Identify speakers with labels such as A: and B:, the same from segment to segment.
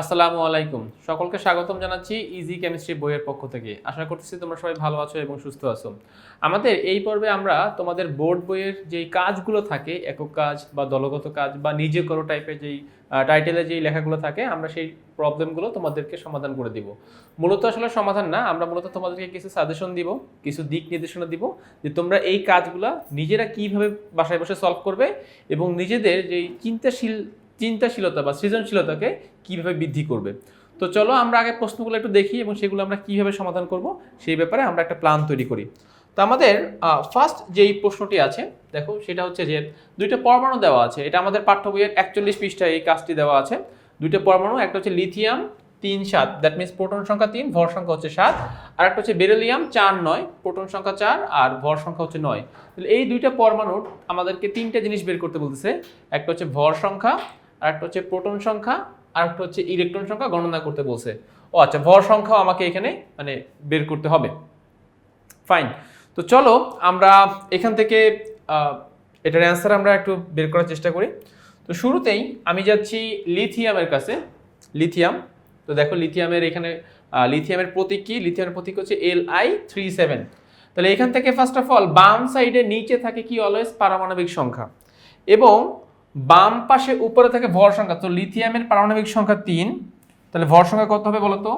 A: আসসালামু আলাইকুম। সকলকে স্বাগতম জানাচ্ছি ইজি কেমিস্ট্রি বইয়ের পক্ষ থেকে। আশা করতেছি তোমরা সবাই ভালো আছো এবং সুস্থ আছো। আমাদের এই পর্বে আমরা তোমাদের বোর্ড বইয়ের যেই কাজগুলো থাকে, একক কাজ বা দলগত কাজ বা নিজে করো টাইপের যেই টাইটেলে যেই লেখাগুলো থাকে, আমরা সেই প্রবলেমগুলো তোমাদেরকে সমাধান করে দিব। মূলত আসলে সমাধান না, আমরা মূলত তোমাদেরকে কিছু সাজেশন দিব, কিছু দিক নির্দেশনা দিব যে তোমরা এই কাজগুলো নিজেরা কীভাবে বাসায় বসে সলভ করবে এবং নিজেদের যেই চিন্তাশীল চিন্তাশীলতা বা সৃজনশীলতাকে কীভাবে বৃদ্ধি করবে? তো চলো আমরা আগে প্রশ্নগুলো একটু দেখি এবং সেগুলো আমরা কীভাবে সমাধান করব, সেই ব্যাপারে আমরা একটা প্ল্যান তৈরি করি। তো আমাদের ফার্স্ট যেই প্রশ্নটি আছে, দেখো সেটা হচ্ছে যে দুইটা পরমাণু দেওয়া আছে, এটা আমাদের পাঠ্য বইয়ের একচল্লিশ পৃষ্ঠায় এই কাজটি দেওয়া আছে। দুইটা পরমাণু, একটা হচ্ছে লিথিয়াম তিন সাত দ্যাট মিনস প্রোটন সংখ্যা তিন, ভর সংখ্যা হচ্ছে সাত, আর একটা হচ্ছে বেরিলিয়াম চার নয় প্রোটন সংখ্যা চার, আর ভর সংখ্যা হচ্ছে নয়। তাহলে এই দুইটা পরমাণুর আমাদেরকে তিনটা জিনিস বের করতে বলতেছে, একটা হচ্ছে ভর সংখ্যা আর একটা হচ্ছে প্রোটন সংখ্যা আর একটা হচ্ছে ইলেকট্রন সংখ্যা গণনা করতে বলছে। ও আচ্ছা ভর সংখ্যাও আমাকে এখানে মানে বের করতে হবে। ফাইন তো চলো, আমরা এখান থেকে এটার অ্যান্সার আমরা একটু বের করার চেষ্টা করি। তো শুরুতেই আমি যাচ্ছি লিথিয়ামের কাছে। লিথিয়াম, তো দেখো লিথিয়ামের এখানে লিথিয়ামের প্রতীক কি? লিথিয়ামের প্রতীক হচ্ছে এল আই থ্রি সেভেন তাহলে এখান থেকে ফার্স্ট অফ অল বাম সাইডে নিচে থাকে কি অলওয়েজ পারমাণবিক সংখ্যা। এবং বাম পাশে উপরে থাকে ভর সংখ্যা, তো লিথিয়ামের পারমাণবিক সংখ্যা তিন। তাহলে ভর সংখ্যা কত হবে বলতো?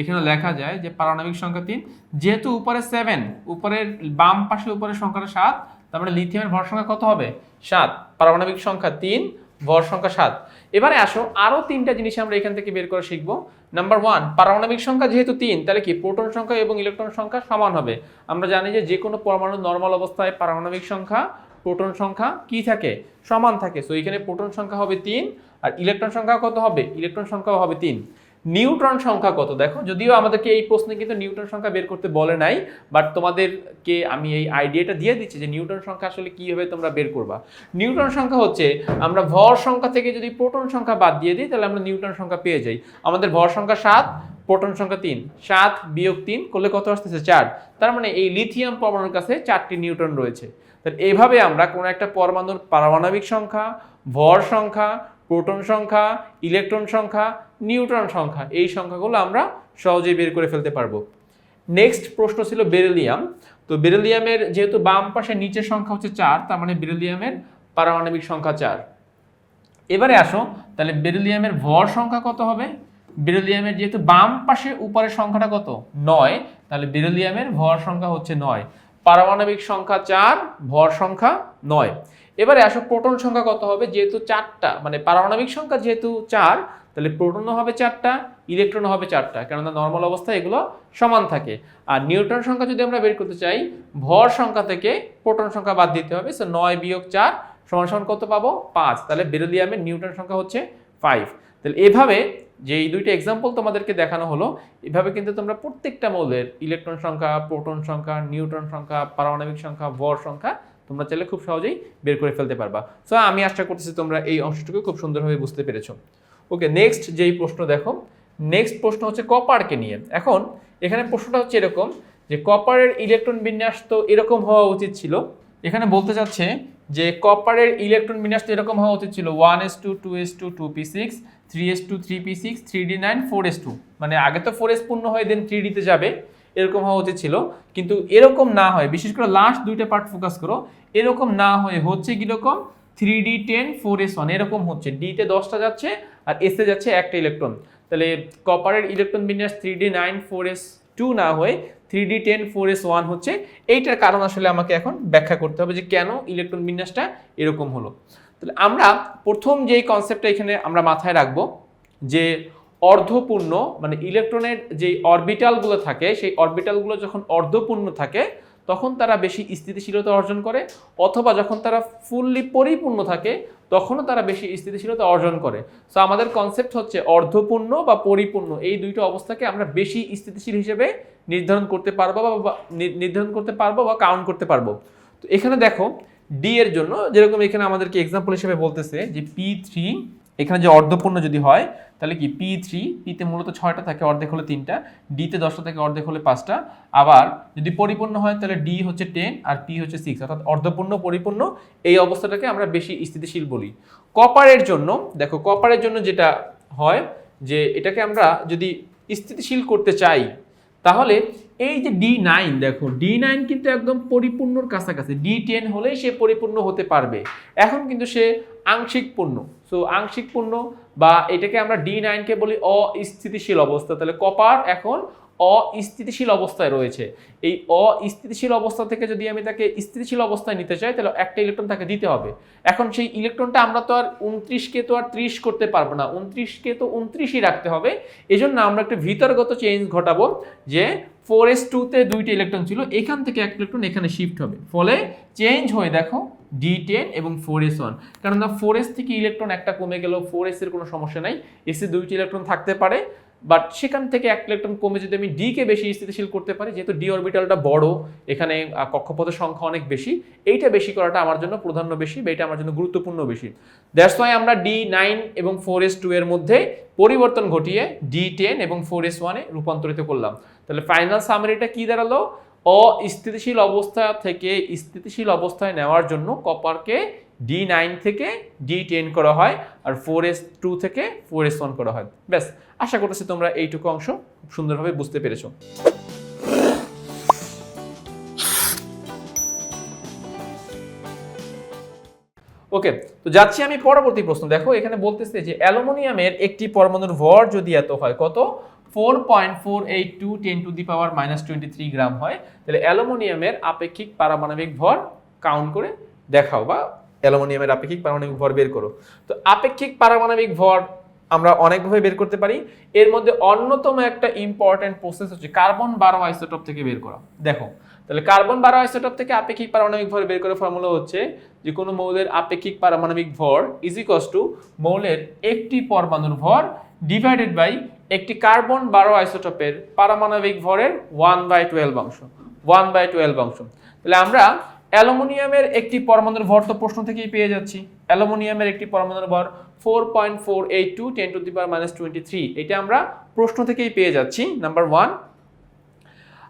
A: এখানে লেখা যায় যে পারমাণবিক সংখ্যা তিন, যেহেতু উপরে সেভেন উপরের বাম পাশে উপরের সংখ্যাটা সাত, তার মানে লিথিয়ামের ভর সংখ্যা কত হবে? সাত। পারমাণবিক সংখ্যা তিন, ভর সংখ্যা সাত। এবারে আসো আরও তিনটা জিনিস আমরা এখান থেকে বের করে শিখব। নাম্বার ওয়ান পারমাণবিক সংখ্যা যেহেতু তিন, তাহলে কি প্রোটন সংখ্যা এবং ইলেকট্রন সংখ্যা সমান হবে। আমরা জানি যে যে কোনো পরমাণু নর্মাল অবস্থায় পারমাণবিক সংখ্যা প্রোটন সংখ্যা কি থাকে? সমান থাকে। সো এখানে প্রোটন সংখ্যা হবে তিন আর ইলেকট্রন সংখ্যা কত হবে? ইলেকট্রন সংখ্যাও হবে তিন। নিউট্রন সংখ্যা কত? দেখো, যদিও আমাদেরকে এই প্রশ্নে কিন্তু নিউটন সংখ্যা বের করতে বলে নাই বাট তোমাদেরকে আমি এই আইডিয়াটা দিয়ে দিচ্ছি যে নিউটন সংখ্যা আসলে কীভাবে তোমরা বের করবা। নিউটন সংখ্যা হচ্ছে, আমরা ভর সংখ্যা থেকে যদি প্রোটন সংখ্যা বাদ দিয়ে দিই, তাহলে আমরা নিউটন সংখ্যা পেয়ে যাই। আমাদের ভর সংখ্যা সাত, প্রোটন সংখ্যা তিন। সাত বিয়োগ তিন করলে কত আসতেছে? চার। তার মানে এই লিথিয়াম পরমাণুর কাছে চারটি নিউটন রয়েছে। তাহলে এইভাবে আমরা কোনো একটা পরমাণুর পারমাণবিক সংখ্যা, ভর সংখ্যা, প্রোটন সংখ্যা, ইলেকট্রন সংখ্যা, নিউট্রন সংখ্যা, এই সংখ্যাগুলো আমরা সহজেই বের করে ফেলতে পারব। নেক্সট প্রশ্ন ছিল বেরিলিয়াম। তো বেরিলিয়ামের যেহেতু বাম পাশে নিচের সংখ্যা হচ্ছে চার, তার মানে বেরিলিয়ামের পারমাণবিক সংখ্যা চার। এবারে আসো, তাহলে বেরিলিয়ামের ভর সংখ্যা কত হবে? বেরিলিয়ামের যেহেতু বাম পাশে উপরের সংখ্যাটা কত? নয়, তাহলে বেরিলিয়ামের ভর সংখ্যা হচ্ছে নয়। পারমাণবিক সংখ্যা চার, ভর সংখ্যা নয়। এবারে আসো, প্রোটন সংখ্যা কত হবে? যেহেতু চারটা মানে পারমাণবিক সংখ্যা যেহেতু চার, তাহলে প্রোটনও হবে চারটা, ইলেকট্রনও হবে চারটা, কেননা নর্মাল অবস্থায় এগুলো সমান থাকে। আর নিউট্রন সংখ্যা যদি আমরা বের করতে চাই, ভর সংখ্যা থেকে প্রোটন সংখ্যা বাদ দিতে হবে। সো নয় বিয়োগ চার সমান সমান কত পাবো? পাঁচ। তাহলে বেরোলিয়ামের নিউটন সংখ্যা হচ্ছে ফাইভ তাহলে এভাবে যে এই দুইটা এক্সাম্পল তোমাদেরকে দেখানো হলো, এভাবে কিন্তু তোমরা প্রত্যেকটা মৌলের ইলেকট্রন সংখ্যা প্রোটন সংখ্যা নিউট্রন সংখ্যা পারমাণবিক সংখ্যা, ভর সংখ্যা তোমরা চাইলে খুব সহজেই বের করে ফেলতে পারবা। সো আমি আশা করতেছি তোমরা এই অংশটুকু খুব সুন্দরভাবে বুঝতে পেরেছ। ওকে নেক্সট যেই প্রশ্ন দেখো নেক্সট প্রশ্ন হচ্ছে কপারকে নিয়ে। এখন, এখানে প্রশ্নটা হচ্ছে এরকম যে কপারের ইলেকট্রন বিন্যাস তো এরকম হওয়া উচিত ছিল। এখানে বলতে চাচ্ছে যে কপারের ইলেকট্রন বিন্যাস তো এরকম হওয়া উচিত ছিল। One S two two S two two P six three S two three P six three D nine four S two মানে আগে তো ফোর এস পূর্ণ হয়ে দেন থ্রি ডিতে যাবে। এরকম হওয়া উচিত ছিল। কিন্তু এরকম না হয়। বিশেষ করে লাস্ট দুইটা পার্ট ফোকাস করো। এরকম না হয়ে হচ্ছে কীরকম three D ten four S one এরকম হচ্ছে। ডিতে দশটা যাচ্ছে আর এসে যাচ্ছে একটা ইলেকট্রন তাহলে কপারের ইলেকট্রন বিন্যাস three D nine four S two না হয়ে three D ten four S one হচ্ছে। এইটার কারণ আসলে আমাকে এখন ব্যাখ্যা করতে হবে যে কেন ইলেকট্রন বিন্যাসটা এরকম হলো। তাহলে আমরা প্রথম যেই কনসেপ্টটা এখানে আমরা মাথায় রাখব, যে অর্ধপূর্ণ মানে ইলেকট্রনের যে অরবিটালগুলো থাকে, সেই অরবিটালগুলো যখন অর্ধপূর্ণ থাকে, তখন তারা বেশি স্থিতিশীলতা অর্জন করে, অথবা যখন তারা ফুললি পরিপূর্ণ থাকে, তখনও তারা বেশি স্থিতিশীলতা অর্জন করে। সো আমাদের কনসেপ্ট হচ্ছে অর্ধপূর্ণ বা পরিপূর্ণ। এই দুইটা অবস্থাকে আমরা বেশি স্থিতিশীল হিসেবে নির্ধারণ করতে পারব বা নির্ধারণ করতে পারব বা কাউন্ট করতে পারব। তো এখানে দেখো ডি এর জন্য যেরকম এখানে আমাদেরকে এক্সাম্পল হিসেবে বলতেছে যে পি থ্রি এখানে যে অর্ধপূর্ণ যদি হয়, তাহলে কি পি থ্রি পিতে মূলত ছয়টা থাকে, অর্ধেক হলে তিনটা ডিতে দশটা থাকে, অর্ধেক হলে পাঁচটা। আবার যদি পরিপূর্ণ হয়, তাহলে ডি হচ্ছে টেন আর পি হচ্ছে সিক্স অর্থাৎ অর্ধপূর্ণ, পরিপূর্ণ, এই অবস্থাটাকে আমরা বেশি স্থিতিশীল বলি। কপারের জন্য, দেখো কপারের জন্য যেটা হয়, যে এটাকে আমরা যদি স্থিতিশীল করতে চাই, তাহলে এই যে ডি নাইন দেখো ডি নাইন কিন্তু একদম পরিপূর্ণর কাছাকাছি। ডি টেন হলেই সে পরিপূর্ণ হতে পারবে। এখন কিন্তু সে আংশিক পূর্ণ। সো আংশিক পূর্ণ বা এটাকে আমরা ডি নাইনকে বলি অস্থিতিশীল অবস্থা। তাহলে কপার এখন অস্থিতিশীল অবস্থায় রয়েছে। এই অস্থিতিশীল অবস্থা থেকে যদি আমি তাকে স্থিতিশীল অবস্থায় নিতে চাই, তাহলে একটা ইলেকট্রন তাকে দিতে হবে। এখন সেই ইলেকট্রনটা আমরা তো আর উনত্রিশকে তো আর ত্রিশ করতে পারব না। উনত্রিশকে তো উনত্রিশই রাখতে হবে। এই জন্য আমরা একটা ভিতরগত চেঞ্জ ঘটাবো যে ফোর এস টুতে দুইটা ইলেকট্রন ছিল, এখান থেকে এক ইলেকট্রন এখানে শিফট হবে। ফলে চেঞ্জ হয়ে, দেখো ডি টেন এবং ফোর এস ওয়ান। কারণ না, ফোর এস থেকে ইলেকট্রন একটা কমে গেল ফোর এর কোনো সমস্যা নাই। এসে দুইটি ইলেকট্রন থাকতে পারে বাট সেখান থেকে এক ইলেকট্রন কমে যদি আমি ডি কে বেশি স্থিতিশীল করতে পারি, যেহেতু ডি অরবিটালটা বড়, এখানে কক্ষপথের সংখ্যা অনেক বেশি, এইটা বেশি করাটা আমার জন্য প্রাধান্য বেশি, বা এটা আমার জন্য গুরুত্বপূর্ণ বেশি। দ্যাটস ওয়াই আমরা ডি নাইন এবং ফোর এস টু এর মধ্যে পরিবর্তন ঘটিয়ে ডি টেন এবং ফোর এস ওয়ানে রূপান্তরিত করলাম। তাহলে ফাইনাল সামারিটা কি দাঁড়াল? অস্থিতিশীল অবস্থা থেকে স্থিতিশীল অবস্থায় নেওয়ার জন্য কপারকে ডি নাইন থেকে ডি টেন করা হয় আর ফোর এস টু থেকে ফোর এস ওয়ান করা হয়। ব্যাস, আশা করতেছি তোমরা এইটুকু অংশ খুব সুন্দরভাবে বুঝতে পেরেছ। ওকে তো যাচ্ছি আমি পরবর্তী প্রশ্ন। দেখো, এখানে বলতেছে যে অ্যালুমিনিয়ামের একটি পরমাণুর ভর যদি এত হয়, কত? Four point four eight two ten to the power minus twenty three gram হয়, তাহলে অ্যালুমিনিয়ামের আপেক্ষিক পারমাণবিক ভর কাউন্ট করে দেখাও বা অ্যালুমিনিয়ামের আপেক্ষিক পারমাণবিক ভর বের করো। তো আপেক্ষিক পারমাণবিক ভর আমরা অনেকভাবে বের করতে পারি। এর মধ্যে অন্যতম একটা ইম্পর্টেন্ট প্রসেস হচ্ছে কার্বন বারো আইসোটপ থেকে বের করা। দেখো, তাহলে কার্বন বারো আইসোটপ থেকে আপেক্ষিক পারমাণবিক ভর বের করার ফর্মুলা হচ্ছে যে কোনো মৌলের আপেক্ষিক পারমাণবিক ভর ইজ ইকস টু মৌলের একটি পরমাণুর ভর ডিভাইডেড বাই একটি কার্বন বারো আইসোটপের পারমাণবিক ভরের ওয়ান বাই টুয়েলভ অংশ ওয়ান বাই টুয়েলভ অংশ। তাহলে আমরা অ্যালুমিনিয়ামের একটি পরমাণুর ভর তো প্রশ্ন থেকেই পেয়ে যাচ্ছি। অ্যালুমিনিয়ামের একটি পরমাণুর ভর four point four eight two ten to the power minus twenty three এটা আমরা প্রশ্ন থেকেই পেয়ে যাচ্ছি নাম্বার ওয়ান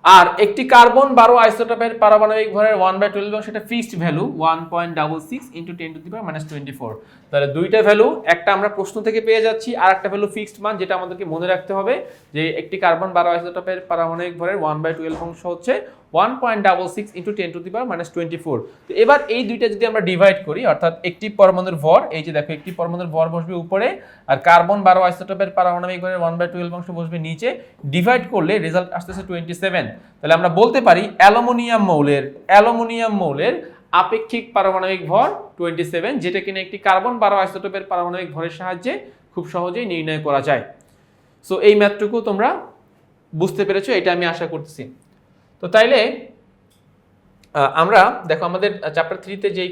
A: আর একটি কার্বন বারো আইসোটপের পারমাণবিক ভরের ওয়ান বাই টুয়েলভ সেটা fixed value one point double six into ten to the power minus twenty four তাহলে দুইটা ভ্যালু একটা আমরা প্রশ্ন থেকে পেয়ে যাচ্ছি, আর একটা ভ্যালু ফিক্সড মান, যেটা আমাদেরকে মনে রাখতে হবে যে একটি কার্বন বারো আইসোটপের পারমাণবিক ভরের ওয়ান বাই টুয়েলভ অংশ হচ্ছে one point double six into ten to the power minus twenty four তো এবার এই দুইটা যদি আমরা ডিভাইড করি, অর্থাৎ একটি পরমাণুর ভর, এই যে দেখো একটি পরমাণুর ভর বসবে উপরে, আর কার্বন বারো আইসোটোপের পারমাণবিক ভরের ওয়ান বাই টুয়েলভ অংশ বসবে নিচে ডিভাইড করলে রেজাল্ট আসতেছে টোয়েন্টি সেভেন তাহলে আমরা বলতে পারি অ্যালুমিনিয়াম মৌলের অ্যালুমিনিয়াম মৌলের আপেক্ষিক পারমাণবিক ভর টোয়েন্টি সেভেন যেটা কিনা একটি কার্বন বারো আইসোটোপের পারমাণবিক ভরের সাহায্যে খুব সহজেই নির্ণয় করা যায়। সো এই ম্যাথটুকু তোমরা বুঝতে পেরেছ, এটা আমি আশা করতেছি। তো তাইলে আমরা, দেখো আমাদের চ্যাপ্টার থ্রিতে যেই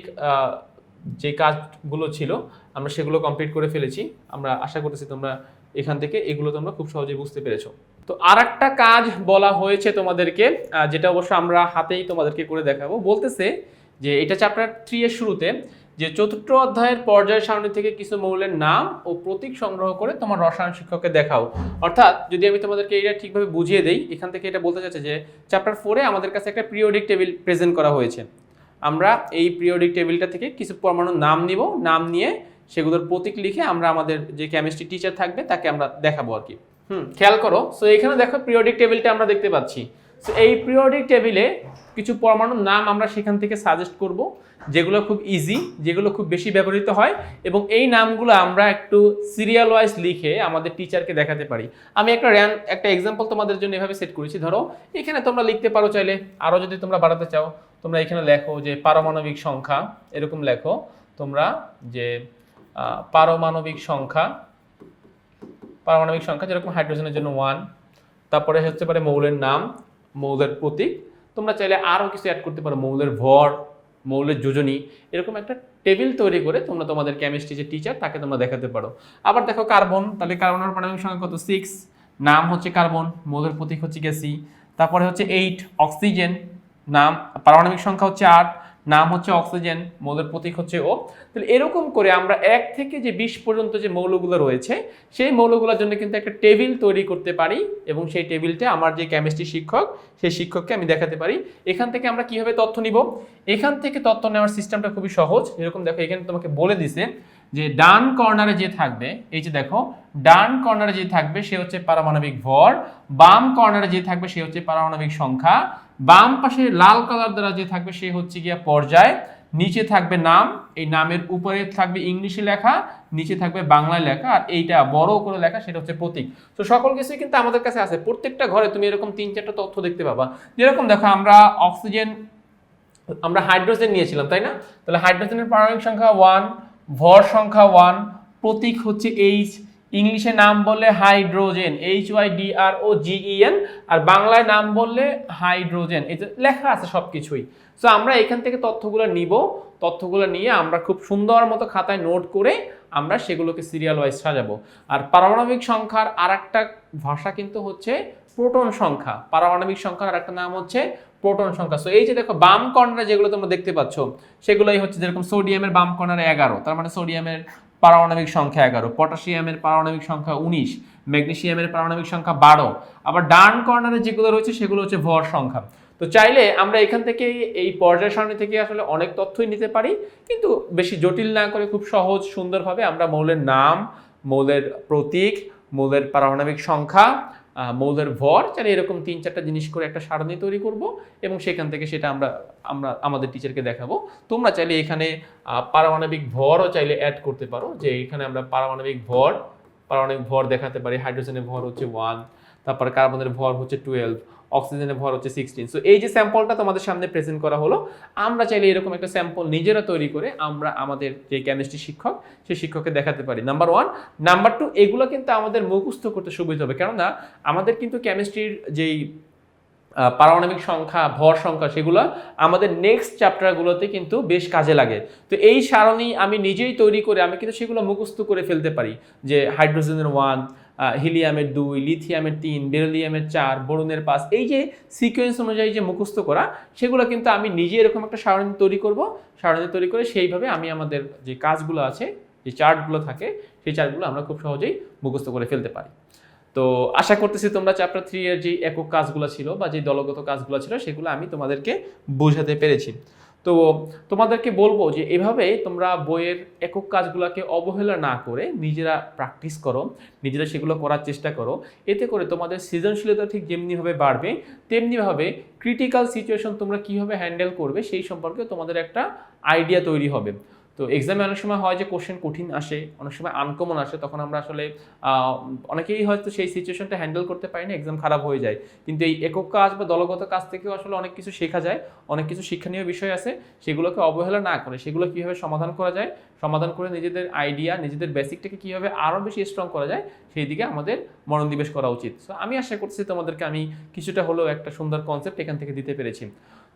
A: যে কাজগুলো ছিল, আমরা সেগুলো কমপ্লিট করে ফেলেছি। আমরা আশা করতেছি তোমরা এখান থেকে এগুলো তোমরা খুব সহজেই বুঝতে পেরেছ। তো আর একটা কাজ বলা হয়েছে তোমাদেরকে যেটা অবশ্য আমরা হাতেই তোমাদেরকে করে দেখাবো। বলতেছে যে, এটা চ্যাপ্টার থ্রি এর শুরুতে যে চতুর্থ অধ্যায়ের পর্যায় সারণী থেকে কিছু মৌলের নাম ও প্রতীক সংগ্রহ করে তোমার রসায়ন শিক্ষককে দেখাও। অর্থাৎ যদি আমি তোমাদেরকে এটা ঠিকভাবে বুঝিয়ে দেই, এখান থেকে এটা বলতে চাচ্ছে যে চ্যাপ্টার ফোরে আমাদের কাছে একটা পিরিয়ডিক টেবিল প্রেজেন্ট করা হয়েছে। আমরা এই পিরিয়ডিক টেবিলটা থেকে কিছু পরমাণুর নাম নিব, নাম নিয়ে সেগুলোর প্রতীক লিখে আমরা আমাদের যে কেমিস্ট্রি টিচার থাকবে তাকে আমরা দেখাবো আর কি। হুম, খেয়াল করো। সো এখানে দেখো পিরিয়ডিক টেবিলটা আমরা দেখতে পাচ্ছি। সো এই পিরিয়ডিক টেবিলে কিছু পরমাণুর নাম আমরা সেখান থেকে সাজেস্ট করব, যেগুলো খুব ইজি যেগুলো খুব বেশি ব্যবহৃত হয় এবং এই নামগুলো আমরা একটু সিরিয়াল ওয়াইজ লিখে আমাদের টিচারকে দেখাতে পারি। আমি একটা র্যান একটা এক্সাম্পল তোমাদের জন্য এভাবে সেট করেছি। ধরো, এখানে তোমরা লিখতে পারো চাইলে আরও যদি তোমরা বাড়াতে চাও, তোমরা এখানে লেখো যে পারমাণবিক সংখ্যা, এরকম লেখো তোমরা যে পারমাণবিক সংখ্যা পারমাণবিক সংখ্যা যেরকম হাইড্রোজেনের জন্য ওয়ান তারপরে হচ্ছে পারে মৌলের নাম মৌলের প্রতীক। তোমরা চাইলে আরও কিছু অ্যাড করতে পারো, মৌলের ভর, মৌলের যোজনী, এরকম একটা টেবিল তৈরি করে তোমরা তোমাদের কেমিস্ট্রি যে টিচার তাকে তোমরা দেখাতে পারো। আবার দেখো কার্বন তাহলে কার্বনের পারমাণবিক সংখ্যা কত? সিক্স নাম হচ্ছে কার্বন মৌলের প্রতীক হচ্ছে গ্যাসি তারপরে হচ্ছে এইট অক্সিজেন নাম, পারমাণবিক সংখ্যা হচ্ছে আট নাম হচ্ছে অক্সিজেন, মৌলের প্রতীক হচ্ছে ও তাহলে এরকম করে আমরা এক থেকে যে বিশ পর্যন্ত যে মৌলগুলো রয়েছে, সেই মৌলগুলোর জন্য কিন্তু একটা টেবিল তৈরি করতে পারি এবং সেই টেবিলটা আমার যে কেমিস্ট্রি শিক্ষক, সেই শিক্ষককে আমি দেখাতে পারি। এখান থেকে আমরা কীভাবে তথ্য নিব? এখান থেকে তথ্য নেওয়ার সিস্টেমটা খুবই সহজ। এরকম দেখো, এখানে তোমাকে বলে দিছে যে ডান কর্নারে যে থাকবে, এই যে দেখো, ডান কর্নারে যে থাকবে সে হচ্ছে পারমাণবিক ভর, বাম কর্নারে যে থাকবে সে হচ্ছে পারমাণবিক সংখ্যা বাম পাশে লাল কালার দ্বারা যে থাকবে সে হচ্ছে গিয়া পর্যায়। নিচে থাকবে নাম, এই নামের উপরে থাকবে ইংলিশে লেখা, নিচে থাকবে বাংলায় লেখা, আর এইটা বড় করে লেখা, সেটা হচ্ছে প্রতীক। তো সকল কিছুই কিন্তু আমাদের কাছে আছে। প্রত্যেকটা ঘরে তুমি এরকম তিন, চারটা তথ্য দেখতে পাবা। যেরকম দেখো, আমরা অক্সিজেন আমরা হাইড্রোজেন নিয়েছিলাম, তাই না? তাহলে হাইড্রোজেনের পারমাণবিক সংখ্যা ওয়ান ভর সংখ্যা ওয়ান প্রতীক হচ্ছে এইচ ইংলিশে নাম বললে hydrogen H Y D R O G E N আর বাংলায় নাম বললে হাইড্রোজেন, এই লেখা আছে সব কিছুই সো আমরা এখান থেকে তথ্যগুলো নিব। তথ্যগুলো নিয়ে আমরা খুব সুন্দর মতো খাতায় নোট করে আমরা সেগুলোকে সিরিয়াল ওয়াইজ সাজাবো। আর পারমাণবিক সংখ্যার আর একটা ভাষা কিন্তু হচ্ছে প্রোটন সংখ্যা। পারমাণবিক সংখ্যার আর একটা নাম হচ্ছে প্রোটন সংখ্যা। সো এই যে দেখো, বাম কর্নারে যেগুলো তোমরা দেখতে পাচ্ছ, সেগুলোই হচ্ছে যেরকম সোডিয়ামের বাম কর্নারে এগারো, তার মানে সোডিয়ামের পারমাণবিক সংখ্যা এগারো, পটাশিয়ামের পারমাণবিক সংখ্যা উনিশ, ম্যাগনেশিয়ামের পারমাণবিক সংখ্যা বারো, আবার ডান কর্নারে যেগুলো রয়েছে সেগুলো হচ্ছে ভর সংখ্যা। তো চাইলে আমরা এখান থেকে এই পর্যায় সারণী থেকে আসলে অনেক তথ্যই নিতে পারি, কিন্তু বেশি জটিল না করে খুব সহজ সুন্দরভাবে আমরা মৌলের নাম, মৌলের প্রতীক, মৌলের পারমাণবিক সংখ্যা মৌলের ভর চাইলে এরকম তিন চারটা জিনিস করে একটা সারণী তৈরি করব এবং সেখান থেকে সেটা আমরা আমরা, আমাদের টিচারকে দেখাবো। তোমরা চাইলে এখানে পারমাণবিক ভরও চাইলে অ্যাড করতে পারো, যে এখানে আমরা পারমাণবিক ভর পারমাণবিক ভর দেখাতে পারি হাইড্রোজেনের ভর হচ্ছে ওয়ান তারপর কার্বনের ভর হচ্ছে টুয়েলভ অক্সিজেনের ভর হচ্ছে সিক্সটিন সো এই যে স্যাম্পলটা তোমাদের সামনে প্রেজেন্ট করা হলো, আমরা চাইলে এরকম একটা স্যাম্পল নিজেরা তৈরি করে আমরা আমাদের যে কেমিস্ট্রি শিক্ষক, সেই শিক্ষককে দেখাতে পারি। নাম্বার ওয়ান নাম্বার টু এগুলো কিন্তু আমাদের মুখস্থ করতে সুবিধা হবে। কেননা, আমাদের কিন্তু কেমিস্ট্রির যেই পারমাণবিক সংখ্যা, ভর সংখ্যা, সেগুলো আমাদের নেক্সট চ্যাপ্টারগুলোতে কিন্তু বেশ কাজে লাগে। তো এই সারণী আমি নিজেই তৈরি করে আমি কিন্তু সেগুলো মুখস্থ করে ফেলতে পারি। যে হাইড্রোজেনের ওয়ান হিলিয়ামের দুই, লিথিয়ামের তিন, বেরিলিয়ামের চার, বোরনের পাঁচ, এই যে সিকোয়েন্স অনুযায়ী যে মুখস্থ করা, সেগুলো কিন্তু আমি নিজে এরকম একটা সারণী তৈরি করব। সারণী তৈরি করে সেইভাবে আমি আমাদের যে কাজগুলো আছে, যে চার্টগুলো থাকে, সেই চার্টগুলো আমরা খুব সহজেই মুখস্থ করে ফেলতে পারি। তো আশা করতেছি তোমরা চ্যাপ্টার থ্রি এর যে একক কাজগুলো ছিল বা যে দলগত কাজগুলো ছিল, সেগুলো আমি তোমাদেরকে বোঝাতে পেরেছি। তো তোমাদেরকে বলব যে এভাবে তোমরা বইয়ের একক কাজগুলোকে অবহেলা না করে নিজেরা প্র্যাকটিস করো, নিজেরা সেগুলো করার চেষ্টা করো। এতে করে তোমাদের সৃজনশীলতা ঠিক যেমনিভাবে বাড়বে, তেমনিভাবে ক্রিটিক্যাল সিচুয়েশন তোমরা কীভাবে হ্যান্ডেল করবে সেই সম্পর্কে তোমাদের একটা আইডিয়া তৈরি হবে। তো এক্সামে অনেক সময় হয় যে কোশ্চেন কঠিন আসে, অনেক সময় আনকমন আসে, তখন আমরা আসলে অনেকেই হয়তো সেই সিচুয়েশনটা হ্যান্ডেল করতে পারি না এক্সাম খারাপ হয়ে যায়। কিন্তু এই একক কাজ বা দলগত কাজ থেকেও আসলে অনেক কিছু শেখা যায়, অনেক কিছু শিক্ষণীয় বিষয় আছে, সেগুলোকে অবহেলা না করে, সেগুলো কীভাবে সমাধান করা যায়, সমাধান করে নিজেদের আইডিয়া নিজেদের বেসিকটাকে কীভাবে আরও বেশি স্ট্রং করা যায়, সেই দিকে আমাদের মনোনিবেশ করা উচিত। সো আমি আশা করছি তোমাদেরকে আমি কিছুটা হলেও একটা সুন্দর কনসেপ্ট এখান থেকে দিতে পেরেছি।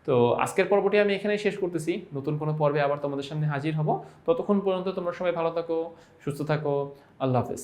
A: তো আজকের পর্বটি আমি এখানেই শেষ করতেছি। নতুন কোনো পর্বে আবার তোমাদের সামনে হাজির হব। ততক্ষণ পর্যন্ত তোমরা সবাই ভালো থাকো, সুস্থ থাকো। আল্লাহ হাফেজ।